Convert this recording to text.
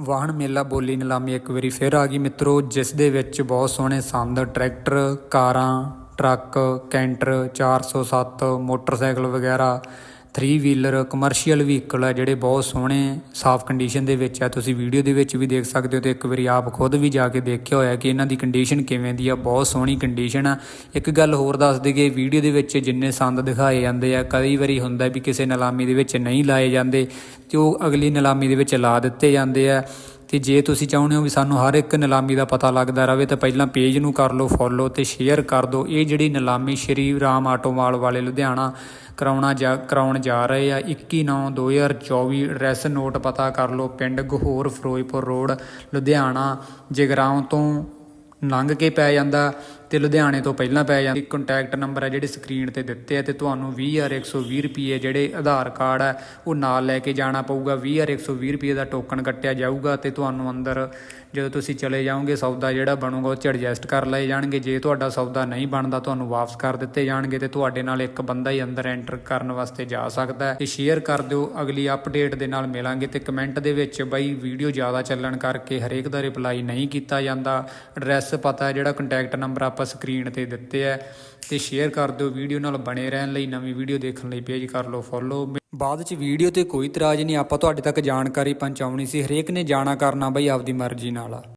ਵਾਹਨ ਮੇਲਾ ਬੋਲੀ ਨਿਲਾਮੀ ਇੱਕ ਵਾਰੀ ਫਿਰ ਆ ਗਈ। ਮਿੱਤਰੋ, ਜਿਸ ਦੇ ਵਿੱਚ ਬਹੁਤ ਸੋਹਣੇ ਸੰਦ ਟਰੈਕਟਰ, ਕਾਰਾਂ, ਟਰੱਕ, ਕੈਂਟਰ 407 ਮੋਟਰਸਾਈਕਲ ਵਗੈਰਾ ਥਰੀ ਵੀਲਰ ਕਮਰਸ਼ੀਅਲ ਵਹੀਕਲ ਆ ਜਿਹੜੇ ਬਹੁਤ ਸੋਹਣੇ, ਸਾਫ਼ ਕੰਡੀਸ਼ਨ ਦੇ ਵਿੱਚ ਆ। ਤੁਸੀਂ ਵੀਡੀਓ ਦੇ ਵਿੱਚ ਵੀ ਦੇਖ ਸਕਦੇ ਹੋ ਤੇ ਇੱਕ ਵਾਰੀ ਆਪ ਖੁਦ ਵੀ ਜਾ ਕੇ ਦੇਖਿਆ ਹੋਇਆ ਕਿ ਇਹਨਾਂ ਦੀ ਕੰਡੀਸ਼ਨ ਕਿਵੇਂ ਦੀ ਆ। ਬਹੁਤ ਸੋਹਣੀ ਕੰਡੀਸ਼ਨ ਆ। ਇੱਕ ਗੱਲ ਹੋਰ ਦੱਸ ਦਈਏ ਵੀਡੀਓ ਦੇ ਵਿੱਚ ਜਿੰਨੇ ਸੰਦ ਦਿਖਾਏ ਜਾਂਦੇ ਆ, ਕਈ ਵਾਰੀ ਹੁੰਦਾ ਵੀ ਕਿਸੇ ਨਿਲਾਮੀ ਦੇ ਵਿੱਚ ਨਹੀਂ ਲਾਏ ਜਾਂਦੇ ਤੇ ਉਹ ਅਗਲੀ ਨਿਲਾਮੀ ਦੇ ਵਿੱਚ ਲਾ ਦਿੱਤੇ ਜਾਂਦੇ ਆ। ਤੇ ਜੇ ਤੁਸੀਂ ਚਾਹੁੰਦੇ ਹੋ ਵੀ ਸਾਨੂੰ ਹਰ ਇੱਕ ਨਿਲਾਮੀ ਦਾ ਪਤਾ ਲੱਗਦਾ ਰਹੇ, ਤਾਂ ਪਹਿਲਾਂ ਪੇਜ ਨੂੰ ਕਰ ਲਓ, ਫੋਲੋ ਤੇ ਸ਼ੇਅਰ ਕਰ ਦਿਓ। ਇਹ ਜਿਹੜੀ ਨਿਲਾਮੀ ਸ਼੍ਰੀ ਰਾਮ ਆਟੋਮਾਲ ਵਾਲੇ ਲੁਧਿਆਣਾ ਕਰਾਉਣਾ ਜਾ, ਕਰਾਉਣ ਜਾ ਰਹੇ ਆ 21/9/2024 ਐਡਰੈਸ ਨੋਟ ਪਤਾ ਕਰ ਲਓ, ਪਿੰਡ ਗਹੋਰ ਫਿਰੋਜ਼ਪੁਰ ਰੋਡ, ਲੁਧਿਆਣਾ, ਜਗਰਾਉਂ ਤੋਂ ਲੰਘ ਕੇ ਪੈ ਜਾਂਦਾ। ਤੇ ਲੁਧਿਆਣੇ ਤੋਂ ਪਹਿਲਾਂ ਪੈ ਜਾਂਦਾ। ਕੰਟੈਕਟ ਨੰਬਰ ਹੈ ਜਿਹੜੇ ਸਕਰੀਨ ਤੇ ਦਿੱਤੇ ਆ ਤੇ ਤੁਹਾਨੂੰ 20120 ਰੁਪਏ ਜਿਹੜੇ ਆਧਾਰ ਕਾਰਡ ਹੈ ਉਹ ਨਾਲ ਲੈ ਕੇ ਜਾਣਾ ਪਊਗਾ। 20120 ਰੁਪਏ ਦਾ ਟੋਕਨ ਕੱਟਿਆ ਜਾਊਗਾ ਤੇ ਤੁਹਾਨੂੰ ਅੰਦਰ ਜਦੋਂ ਤੁਸੀਂ ਚਲੇ ਜਾਓਗੇ, ਸੌਦਾ ਜਿਹੜਾ ਬਣੂਗਾ ਉਹ ਚ ਐਡਜਸਟ ਕਰ ਲਏ ਜਾਣਗੇ। ਜੇ ਤੁਹਾਡਾ ਸੌਦਾ ਨਹੀਂ ਬਣਦਾ, ਤੁਹਾਨੂੰ ਵਾਪਸ ਕਰ ਦਿੱਤੇ ਜਾਣਗੇ ਤੇ ਤੁਹਾਡੇ ਨਾਲ ਇੱਕ ਬੰਦਾ ਹੀ ਅੰਦਰ ਐਂਟਰ ਕਰਨ ਵਾਸਤੇ ਜਾ ਸਕਦਾ ਹੈ। ਤੇ ਸ਼ੇਅਰ ਕਰ ਦਿਓ, ਅਗਲੀ ਅਪਡੇਟ ਦੇ ਨਾਲ ਮਿਲਾਂਗੇ ਤੇ ਕਮੈਂਟ ਦੇ ਵਿੱਚ ਬਈ ਵੀਡੀਓ ਜ਼ਿਆਦਾ ਚੱਲਣ ਕਰਕੇ ਹਰੇਕ ਦਾ ਰਿਪਲਾਈ ਨਹੀਂ ਕੀਤਾ ਜਾਂਦਾ। ਐਡਰੈਸ ਪਤਾ ਜਿਹੜਾ ਕੰਟੈਕਟ ਨੰਬਰ ਆਪਾਂ ਸਕਰੀਨ ਤੇ ਦਿੱਤੇ ਹੈ ਤੇ ਸ਼ੇਅਰ ਕਰ ਦਿਓ ਵੀਡੀਓ ਨਾਲ ਬਣੇ ਰਹਿਣ ਲਈ, ਨਵੀਂ ਵੀਡੀਓ ਦੇਖਣ ਲਈ ਪੇਜ ਕਰ ਲਓ ਫੋਲੋ ਬਾਅਦ ਚ ਵੀਡੀਓ ਤੇ ਕੋਈ ਇਤਰਾਜ਼ ਨਹੀਂ, ਆਪਾਂ ਤੁਹਾਡੇ ਤੱਕ ਜਾਣਕਾਰੀ ਪਹੁੰਚਾਉਣੀ ਸੀ, ਹਰੇਕ ਨੇ ਜਾਣਾ ਕਰਨਾ ਬਈ ਆਪਦੀ ਮਰਜ਼ੀ ਨਾਲ